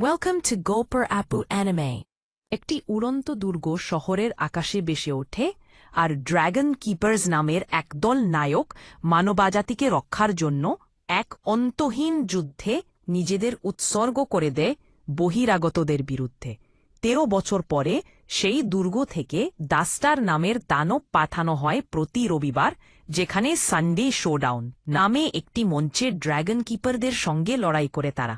Welcome to গোপার অ্যাপু anime একটি উড়ন্ত দুর্গ শহরের আকাশে বেসে ওঠে, আর ড্র্যাগন কিপার্স নামের একদল নায়ক মানবাজাতিকে রক্ষার জন্য এক অন্তহীন যুদ্ধে নিজেদের উৎসর্গ করে দেয় বহিরাগতদের বিরুদ্ধে। তেরো বছর পরে সেই দুর্গ থেকে ডাস্টার নামের দানব পাঠানো হয় প্রতি রবিবার, যেখানে সানডে শোডাউন নামে একটি মঞ্চে ড্র্যাগন কিপারদের সঙ্গে লড়াই করে তারা।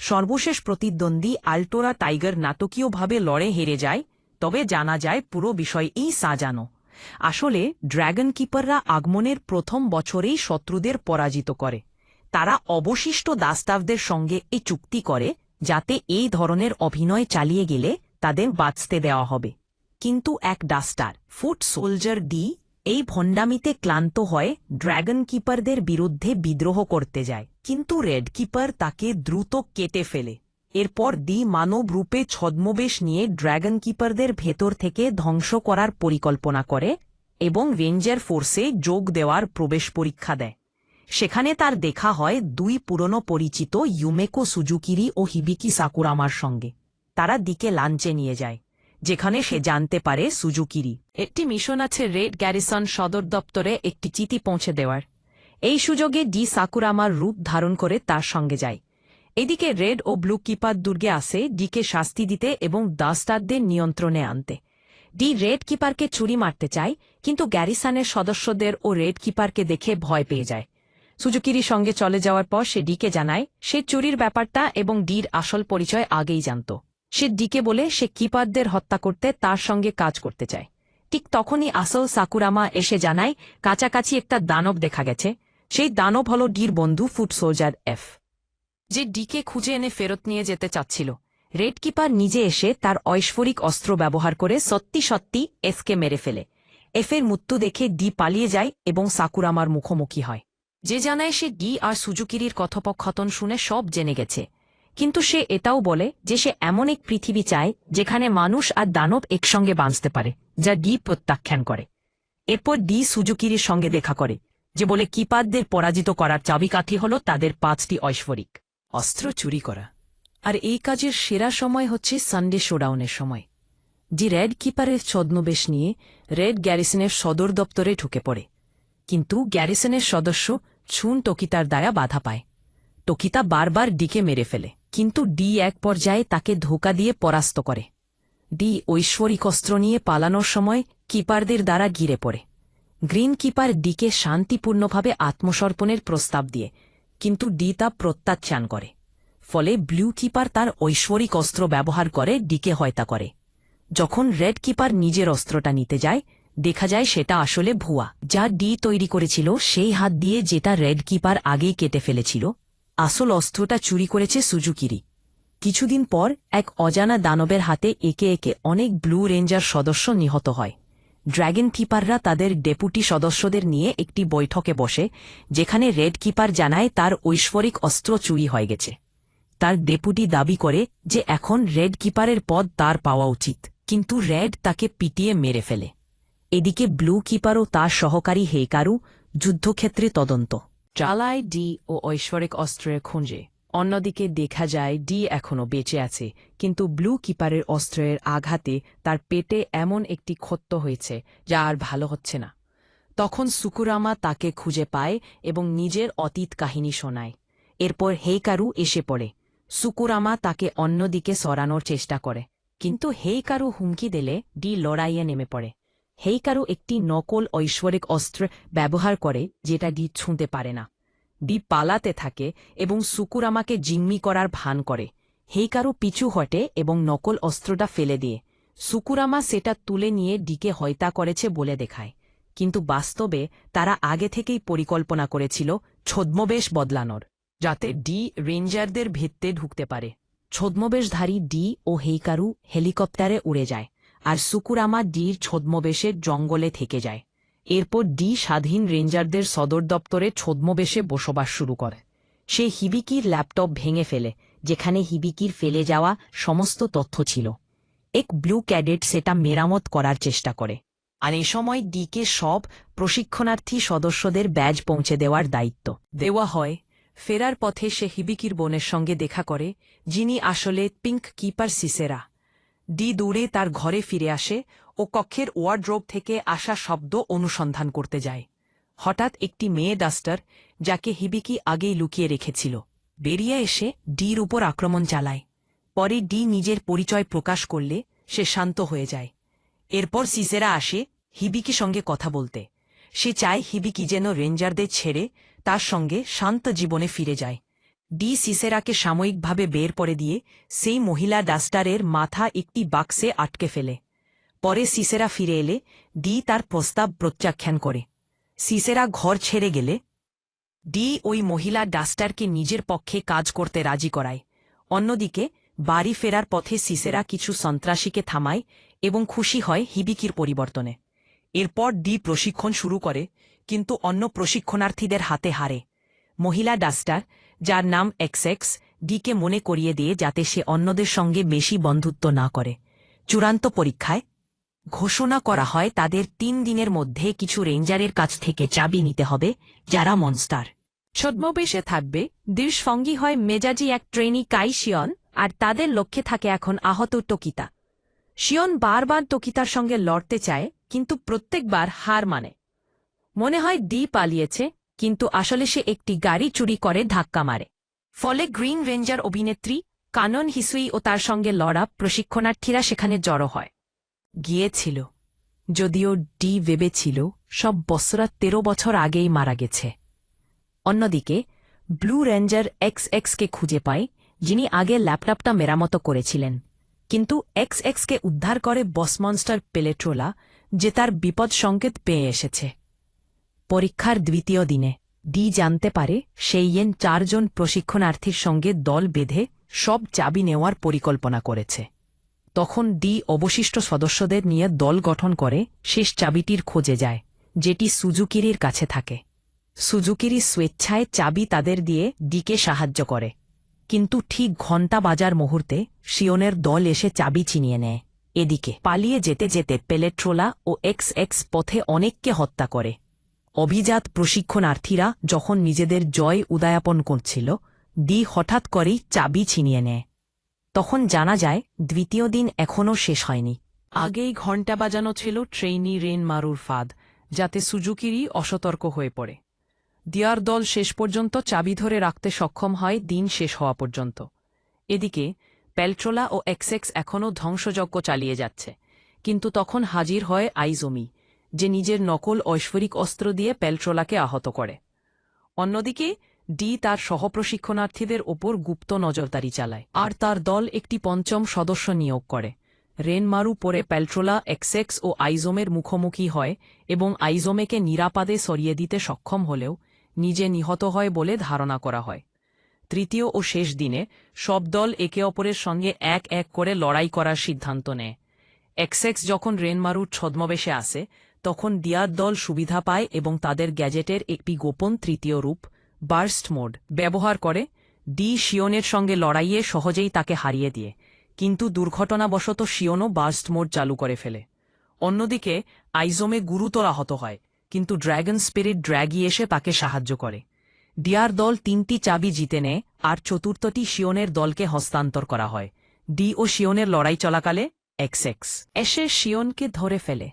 সর্বশেষ প্রতিদ্বন্দ্বী আল্টোরা টাইগার নাটকীয়ভাবে লড়ে হেরে যায়, তবে জানা যায় পুরো বিষয় এই সাজানো। আসলে ড্র্যাগন কিপাররা আগমনের প্রথম বছরেই শত্রুদের পরাজিত করে। তারা অবশিষ্ট দাস্তাবদের সঙ্গে এ চুক্তি করে, যাতে এই ধরনের অভিনয় চালিয়ে গেলে তাদের বাঁচতে দেওয়া হবে। কিন্তু এক ডাস্টার, ফুট সোলজার ডি, এই ভণ্ডামিতে ক্লান্ত হয়ে ড্র্যাগন কিপারদের বিরুদ্ধে বিদ্রোহ করতে যায়। কিন্তু রেড কিপার তাকে দ্রুত কেটে ফেলে। এরপর দি মানব রূপে ছদ্মবেশ নিয়ে ড্র্যাগন কিপারদের ভেতর থেকে ধ্বংস করার পরিকল্পনা করে এবং রেঞ্জার ফোর্সে যোগ দেওয়ার প্রবেশ পরীক্ষা দেয়। সেখানে তার দেখা হয় দুই পুরনো পরিচিত ইউমেকো সুজুকিরি ও হিবিকি সাকুরামার সঙ্গে। তারা দিকে লাঞ্চে নিয়ে যায়, যেখানে সে জানতে পারে সুজুকিরি একটি মিশন আছে রেড গ্যারিসন সদর দপ্তরে একটি চিঠি পৌঁছে দেওয়ার। এই সুযোগে ডি সাকুরামার রূপ ধারণ করে তার সঙ্গে যায়। এদিকে রেড ও ব্লু কিপার দুর্গে আসে ডিকে শাস্তি দিতে এবং দাস্তারদের নিয়ন্ত্রণে আনতে। ডি রেড কিপারকে চুরি মারতে চায়, কিন্তু গ্যারিসানের সদস্যদের ও রেড কিপারকে দেখে ভয় পেয়ে যায়। সুজুকিরির সঙ্গে চলে যাওয়ার পর সে ডিকে জানায়, সে চুরির ব্যাপারটা এবং ডির আসল পরিচয় আগেই জানত। সে ডিকে বলে সে কিপারদের হত্যা করতে তার সঙ্গে কাজ করতে চায়। ঠিক তখনই আসল সাকুরামা এসে জানায়, কাছাকাছি একটা দানব দেখা গেছে। সেই দানব হল ডির বন্ধু ফুট সোলজার এফ। যে ডিকে খুঁজে এনে ফেরত নিয়ে যেতে চাচ্ছিল। রেড কিপার নিজে এসে তার ঐশ্বরিক অস্ত্র ব্যবহার করে সত্যি সত্যি এফকে মেরে ফেলে। এফের মৃত্যু দেখে ডি পালিয়ে যায় এবং সাকুরামার মুখোমুখি হয়। যে জানায় সে ডি আর সুজুকিরির কথোপকথন শুনে সব জেনে গেছে। কিন্তু সে এটাও বলে যে সে এমন এক পৃথিবী চায় যেখানে মানুষ আর দানব একসঙ্গে বাঁচতে পারে, যা ডি প্রত্যাখ্যান করে। এরপর ডি সুজুকিরির সঙ্গে দেখা করে। যে বলে কিপারদের পরাজিত করার চাবিকাঠি হল তাদের পাঁচটি ঐশ্বরিক। অস্ত্র চুরি করা। আর এই কাজের সেরা সময় হচ্ছে সানডে শোডাউনের সময় ডি রেড কিপারের ছদ্মবেশ নিয়ে রেড গ্যারিসনের সদর দপ্তরে ঢুকে পড়ে। কিন্তু গ্যারিসনের সদস্য ছুন টকিতার দায়া বাধা পায়। টকিতা বারবার ডিকে মেরে ফেলে, কিন্তু ডি এক পর্যায়ে তাকে ধোকা দিয়ে পরাস্ত করে। ডি ঐশ্বরিক অস্ত্র নিয়ে পালানোর সময় কিপারদের দ্বারা গিরে পড়ে। গ্রিন কিপার ডিকে শান্তিপূর্ণভাবে আত্মসমর্পণের প্রস্তাব দিয়ে, কিন্তু ডি তা প্রত্যাখ্যান করে। ফলে ব্লু কিপার তার ঐশ্বরিক অস্ত্র ব্যবহার করে, ডিকে হয়তা করে। যখন রেড কিপার নিজের অস্ত্রটা নিতে যায়, দেখা যায় সেটা আসলে ভুয়া। যা ডি তৈরি করেছিল, সেই হাত দিয়ে যেটা রেড কিপার আগেই কেটে ফেলেছিল, আসল অস্ত্রটা চুরি করেছে সুজুকিরি। কিছুদিন পর, এক অজানা দানবের হাতে একে একে অনেক ব্লু রেঞ্জার সদস্য নিহত হয়। ড্র্যাগন কিপাররা তাদের ডেপুটি সদস্যদের নিয়ে একটি বৈঠকে বসে, যেখানে রেড কিপার জানায় তার ঐশ্বরিক অস্ত্র চুরি হয়ে গেছে। তার ডেপুটি দাবি করে যে এখন রেড কিপারের পদ তার পাওয়া উচিত, কিন্তু রেড তাকে পিটিয়ে মেরে ফেলে। এদিকে ব্লু কিপার ও তার সহকারী হেকারু যুদ্ধক্ষেত্রে তদন্ত। চালায় ডি ও ঐশ্বরিক অস্ত্রের খুঁজে। অন্যদিকে দেখা যায় ডি এখনও বেঁচে আছে, কিন্তু ব্লু কিপারের অস্ত্রের আঘাতে তার পেটে এমন একটি ক্ষত্য হয়েছে যা আর ভালো হচ্ছে না। তখন সুকুরামা তাকে খুঁজে পায় এবং নিজের অতীত কাহিনী শোনায়। এরপর হেইকারু এসে পড়ে। সুকুরামা তাকে অন্যদিকে সরানোর চেষ্টা করে, কিন্তু হেইকারু হুমকি দিলে ডি লড়াইয়ে নেমে পড়ে। হেইকারু একটি নকল ঐশ্বরিক অস্ত্র ব্যবহার করে যেটা ডি ছুঁতে পারে না। ডি পালাতে থাকে এবং সুকুরামাকে জিম্মি করার ভান করে। হেইকারু পিছু হটে এবং নকল অস্ত্রটা ফেলে দিয়ে। সুকুরামা সেটা তুলে নিয়ে ডিকে হয়তা করেছে বলে দেখায়। কিন্তু বাস্তবে তারা আগে থেকেই পরিকল্পনা করেছিল ছদ্মবেশ বদলানোর, যাতে ডি রেঞ্জারদের ভিত্তে ঢুকতে পারে। ছদ্মবেশধারী ডি ও হেইকারু হেলিকপ্টারে উড়ে যায়, আর সুকুরামা ডির ছদ্মবেশের জঙ্গলে থেকে যায়। এরপর ডি স্বাধীন রেঞ্জারদের সদর দপ্তরে ছদ্মবেশে বসবাস শুরু করে। সে হিবিকির ল্যাপটপ ভেঙে ফেলে, যেখানে হিবিকির ফেলে যাওয়া সমস্ত তথ্য ছিল। এক ব্লু ক্যাডেট সেটা মেরামত করার চেষ্টা করে। আর এ সময় ডিকে সব প্রশিক্ষণার্থী সদস্যদের ব্যাজ পৌঁছে দেওয়ার দায়িত্ব। দেওয়া হয়, ফেরার পথে সে হিবিকির বোনের সঙ্গে দেখা করে, যিনি আসলে পিঙ্ক কিপার সিসেরা। ডি দূরে তার ঘরে ফিরে আসে ও কক্ষের ওয়ার্ড্রোব থেকে আসা শব্দ অনুসন্ধান করতে যায়। হঠাৎ একটি মেয়ে ডাস্টার, যাকে হিবিকি আগেই লুকিয়ে রেখেছিল, বেরিয়ে এসে ডির উপর আক্রমণ চালায়। পরে ডি নিজের পরিচয় প্রকাশ করলে সে শান্ত হয়ে যায়। এরপর সিসেরা আসে হিবিকি সঙ্গে কথা বলতে। সে চায় হিবিকি যেন রেঞ্জারদের ছেড়ে তার সঙ্গে শান্ত জীবনে ফিরে যায়। ডি সিসেরাকে সাময়িকভাবে বের করে দিয়ে সেই মহিলা ডাস্টারের মাথা একটি বাক্সে আটকে ফেলে। পরে সিসেরা ফিরে এলে ডি তার প্রস্তাব প্রত্যাখ্যান করে। সিসেরা ঘর ছেড়ে গেলে ডি ওই মহিলা ডাস্টারকে নিজের পক্ষে কাজ করতে রাজি করায়। অন্যদিকে বাড়ি ফেরার পথে সিসেরা কিছু সন্ত্রাসীকে থামায় এবং খুশি হয় হিবিকির পরিবর্তনে। এরপর ডি প্রশিক্ষণ শুরু করে, কিন্তু অন্য প্রশিক্ষণার্থীদের হাতে হারে। মহিলা ডাস্টার, যার নাম এক্সএক্স ডিকে মনে করিয়ে দিয়ে যাতে সে অন্যদের সঙ্গে বেশি বন্ধুত্ব না করে। চূড়ান্ত পরীক্ষায় ঘোষণা করা হয় তাদের তিন দিনের মধ্যে কিছু রেঞ্জারের কাছ থেকে চাবি নিতে হবে, যারা মনস্টার। ছদ্মবেশে থাকবে দির হয় মেজাজি এক ট্রেনি কাই শিয়ন, আর তাদের লক্ষ্যে থাকে এখন আহত টকিতা। শিয়ন বারবার টকিতার সঙ্গে লড়তে চায়, কিন্তু প্রত্যেকবার হার মানে। মনে হয় দি পালিয়েছে, কিন্তু আসলে সে একটি গাড়ি চুরি করে ধাক্কা মারে। ফলে গ্রিন রেঞ্জার অভিনেত্রী কানন হিসুই ও তার সঙ্গে লড়া প্রশিক্ষণার্থীরা সেখানে জড়ো হয়। গিয়েছিল, যদিও ডি ভেবেছিল সব বছরা তেরো বছর আগেই মারা গেছে। অন্যদিকে, ব্লু রেঞ্জার এক্স এক্সকে খুঁজে পায়, যিনি আগে ল্যাপটপটা মেরামত করেছিলেন। কিন্তু এক্স এক্সকে উদ্ধার করে বসমনস্টার পেলেট্রোলা, যে তার বিপদ সংকেত পেয়ে এসেছে। পরীক্ষার দ্বিতীয় দিনে, ডি জানতে পারে সেই ইয়েন চারজন প্রশিক্ষণার্থীর সঙ্গে দল বেঁধে সব চাবি নেওয়ার পরিকল্পনা করেছে। তখন ডি অবশিষ্ট সদস্যদের নিয়ে দল গঠন করে শেষ চাবিটির খোঁজে যায়, যেটি সুজুকিরির কাছে থাকে। সুজুকিরি স্বেচ্ছায় চাবি তাদের দিয়ে ডিকে সাহায্য করে। কিন্তু ঠিক ঘণ্টা বাজার মুহূর্তে শিওনের দল এসে চাবি চিনিয়ে নেয়। এদিকে পালিয়ে যেতে যেতে পেলেট্রোলা ও এক্স এক্স পথে অনেককে হত্যা করে। অভিজাত প্রশিক্ষণার্থীরা যখন নিজেদের জয় উদযাপন করছিল, ডি হঠাৎ করেই চাবি ছিনিয়ে নেয়। তখন জানা যায়, দ্বিতীয় দিন এখনও শেষ হয়নি। আগেই ঘণ্টা বাজানো ছিল ট্রেইনি রেন মারুর ফাঁদ, যাতে সুজুকিরই অসতর্ক হয়ে পড়ে। দিয়ার দল শেষ পর্যন্ত চাবি ধরে রাখতে সক্ষম হয় দিন শেষ হওয়া পর্যন্ত। এদিকে পেলট্রোলা ও এক্সেক্স এখনও ধ্বংসযজ্ঞ চালিয়ে যাচ্ছে, কিন্তু তখন হাজির হয় আইজমি, যে নিজের নকল ঐশ্বরিক অস্ত্র দিয়ে পেলট্রোলাকে আহত করে। অন্যদিকে ডি তার সহপ্রশিক্ষণার্থীদের ওপর গুপ্ত নজরদারি চালায়। আর তার দল একটি পঞ্চম সদস্য নিয়োগ করে। রেনমারু পরে পেলট্রোলা এক্সেক্স ও আইজোমের মুখোমুখি হয় এবং আইজোমেকে নিরাপাদে সরিয়ে দিতে সক্ষম হলেও নিজে নিহত হয় বলে ধারণা করা হয়। তৃতীয় ও শেষ দিনে সব দল একে অপরের সঙ্গে এক এক করে লড়াই করার সিদ্ধান্ত নেয়। এক্সেক্স যখন রেনমারুর ছদ্মবেশে আসে, তখন দিয়ার দল সুবিধা পায় এবং তাদের গ্যাজেটের একটি গোপন তৃতীয় রূপ বার্স্ট মোড ব্যবহার করে ডি শিওনের সঙ্গে লড়াইয়ে সহজেই তাকে হারিয়ে দিয়ে। কিন্তু দুর্ঘটনাবশত শিওনও বার্স্ট মোড চালু করে ফেলে। অন্যদিকে, আইজোমে গুরুতর আহত হয়, কিন্তু ড্র্যাগন স্পিরিট ড্র্যাগি এসে তাকে সাহায্য করে। ডিয়ার দল তিনটি চাবি জিতে নেয়, আর চতুর্থটি শিওনের দলকে হস্তান্তর করা হয়। ডি ও শিওনের লড়াই চলাকালে এক্সএক্স এসে শিওনকে ধরে ফেলে।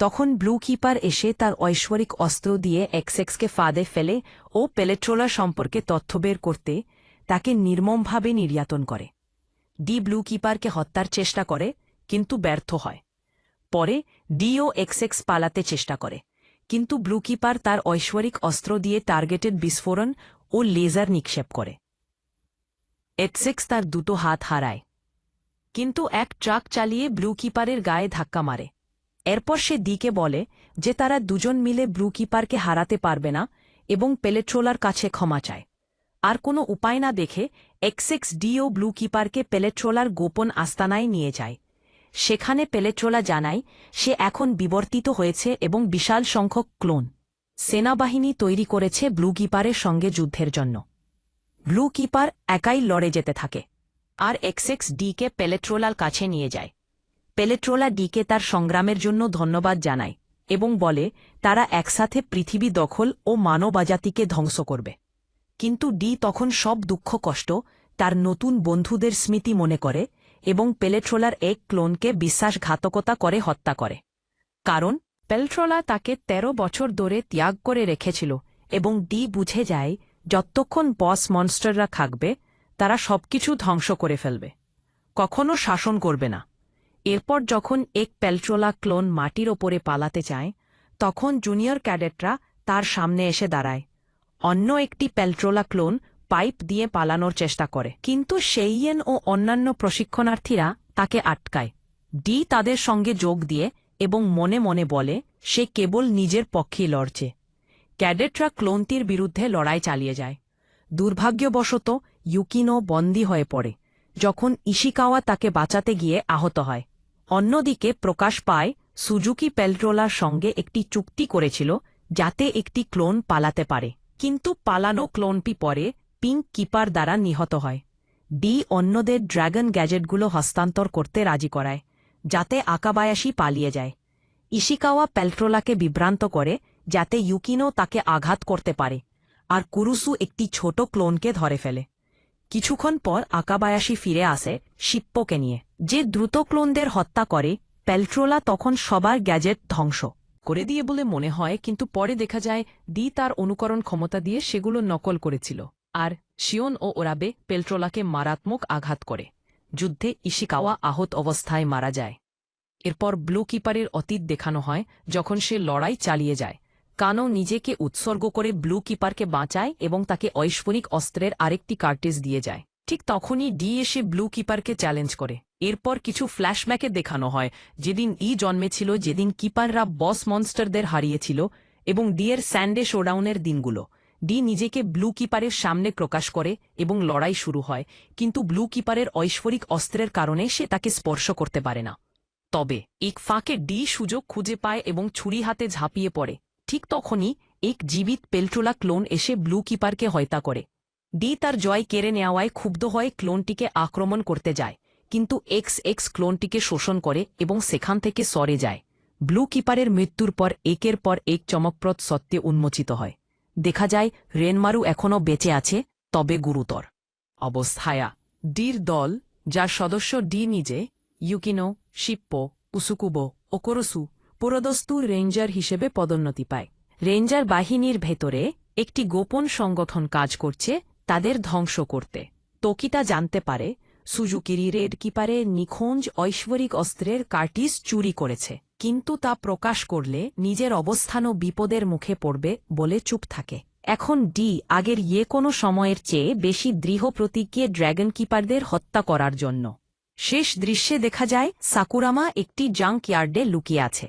তখন ব্লু কিপার এসে তার ঐশ্বরিক অস্ত্র দিয়ে এক্সেক্সকে ফাঁদে ফেলে ও পেলেট্রোলা সম্পর্কে তথ্য বের করতে তাকে নির্মমভাবে নির্যাতন করে। ডি ব্লু কিপারকে হত্যার চেষ্টা করে, কিন্তু ব্যর্থ হয়। পরে ডি ও এক্সএক্স পালাতে চেষ্টা করে, কিন্তু ব্লু কিপার তার ঐশ্বরিক অস্ত্র দিয়ে টার্গেটেড বিস্ফোরণ ও লেজার নিক্ষেপ করে। এক্সেক্স তার দুটো হাত হারায়, কিন্তু এক ট্রাক চালিয়ে ব্লু কিপারের গায়ে ধাক্কা মারে। এরপর সে দিকে বলে যে তারা দুজন মিলে ব্লু কিপারকে হারাতে পারবে না এবং পেলেট্রোলার কাছে ক্ষমা চায়। আর কোনো উপায় না দেখে এক্সএক্স ডি ও ব্লু কিপারকে পেলেট্রোলার গোপন আস্তানায় নিয়ে যায়। সেখানে পেলেট্রোলা জানায় সে এখন বিবর্তিত হয়েছে এবং বিশাল সংখ্যক ক্লোন সেনাবাহিনী তৈরি করেছে ব্লু কিপারের সঙ্গে যুদ্ধের জন্য। ব্লু কিপার একাই লড়ে যেতে থাকে। আর এক্সএক্স ডিকে পেলেট্রোলার কাছে নিয়ে যায়। পেলেট্রোলা ডিকে তার সংগ্রামের জন্য ধন্যবাদ জানায় এবং বলে, তারা একসাথে পৃথিবী দখল ও মানবাজাতিকে ধ্বংস করবে। কিন্তু ডি তখন সব দুঃখ, কষ্ট তার নতুন বন্ধুদের স্মৃতি মনে করে এবং পেলেট্রোলার এক ক্লোনকে বিশ্বাসঘাতকতা করে হত্যা করে। কারণ, পেলট্রোলা তাকে ১৩ বছর ধরে ত্যাগ করে রেখেছিল এবং ডি বুঝে যায়, যতক্ষণ বস মনস্টাররা থাকবে, তারা সবকিছু ধ্বংস করে ফেলবে। কখনো শাসন করবে না। এরপর যখন এক পেলট্রোলা ক্লোন মাটির ওপরে পালাতে চায়, তখন জুনিয়র ক্যাডেটরা তার সামনে এসে দাঁড়ায়। অন্য একটি পেলট্রোলা ক্লোন পাইপ দিয়ে পালানোর চেষ্টা করে, কিন্তু সেইয়েন ও অন্যান্য প্রশিক্ষণার্থীরা তাকে আটকায়। ডি তাদের সঙ্গে যোগ দিয়ে এবং মনে মনে বলে, সে কেবল নিজের পক্ষেই লড়ছে। ক্যাডেটরা ক্লোনটির বিরুদ্ধে লড়াই চালিয়ে যায়। দুর্ভাগ্যবশত, ইউকিনো বন্দী হয়ে পড়ে, যখন ইশিকাওয়া তাকে বাঁচাতে গিয়ে আহত হয়। অন্যদিকে প্রকাশ পায়, সুজুকি পেলট্রোলার সঙ্গে একটি চুক্তি করেছিল যাতে একটি ক্লোন পালাতে পারে। কিন্তু পালানো ক্লোনটি পরে পিঙ্ক কিপার দ্বারা নিহত হয়। ডি অন্যদের ড্র্যাগন গ্যাজেটগুলো হস্তান্তর করতে রাজি করায়, যাতে আকাবায়াসি পালিয়ে যায়। ইশিকাওয়া পেলট্রোলাকে বিভ্রান্ত করে যাতে ইউকিনো তাকে আঘাত করতে পারে, আর কুরুসু একটি ছোট ক্লোনকে ধরে ফেলে। কিছুক্ষণ পর আকাবায়াসি ফিরে আসে শিপ্পকে নিয়ে। যে দ্রুত ক্লোনদের হত্যা করে পেলট্রোলা তখন সবার গ্যাজেট ধ্বংস করে দিয়ে বলে মনে হয়, কিন্তু পরে দেখা যায় ডি তার অনুকরণ ক্ষমতা দিয়ে সেগুলো নকল করেছিল। আর শিওন ও ওরাবে পেলট্রোলাকে মারাত্মক আঘাত করে। যুদ্ধে ইশিকাওয়া আহত অবস্থায় মারা যায়। এরপর ব্লু কিপারের অতীত দেখানো হয়, যখন সে লড়াই চালিয়ে যায়। কানো নিজেকে উৎসর্গ করে ব্লু কিপারকে বাঁচায় এবং তাকে ঐশ্বরিক অস্ত্রের আরেকটি কার্টেজ দিয়ে যায়। ঠিক তখনই ডি এসে ব্লু কিপারকে চ্যালেঞ্জ করে। এরপর কিছু ফ্ল্যাশম্যাকে দেখানো হয়, যেদিন ই জন্মেছিল, যেদিন কিপাররা বস মনস্টারদের হারিয়েছিল এবং ডি এর স্যান্ডে শোডাউনের দিনগুলো। ডি নিজেকে ব্লু কিপারের সামনে প্রকাশ করে এবং লড়াই শুরু হয়, কিন্তু ব্লু কিপারের ঐশ্বরিক অস্ত্রের কারণে সে তাকে স্পর্শ করতে পারে না। তবে, এক ফাঁকে ডি সুযোগ খুঁজে পায় এবং ছুরি হাতে ঝাঁপিয়ে পড়ে। ঠিক তখনই এক জীবিত পেলট্রোলা ক্লোন এসে ব্লু কিপারকে হত্যা করে। ডি তার জয় কেড়ে নেওয়ায় ক্ষুব্ধ হয়ে ক্লোনটিকে আক্রমণ করতে যায়, কিন্তু এক্স এক্স ক্লোনটিকে শোষণ করে এবং সেখান থেকে সরে যায়। ব্লু কিপারের মৃত্যুর পর একের পর এক চমকপ্রদ সত্যে উন্মোচিত হয়। দেখা যায়, রেনমারু এখনও বেঁচে আছে, তবে গুরুতর অবস্থায়া। ডির দল, যার সদস্য ডি নিজে, ইউকিনো, শিপ্পো, উসুকুবো, ওকরসু পুরোদস্তু রেঞ্জার হিসেবে পদোন্নতি পায়। রেঞ্জার বাহিনীর ভেতরে একটি গোপন সংগঠন কাজ করছে, তাদের ধ্বংস করতে। তোকিতা জানতে পারে, সুজুকিরি রেড কিপারে নিখোঁজ ঐশ্বরিক অস্ত্রের কার্টিস চুরি করেছে, কিন্তু তা প্রকাশ করলে নিজের অবস্থানও বিপদের মুখে পড়বে বলে চুপ থাকে। এখন ডি আগের ইয়ে কোনো সময়ের চেয়ে বেশি দৃঢ় প্রতিজ্ঞে ড্র্যাগন কিপারদের হত্যা করার জন্য। শেষ দৃশ্যে দেখা যায়, সাকুরামা একটি জাঙ্ক ইয়ার্ডে লুকিয়ে আছে।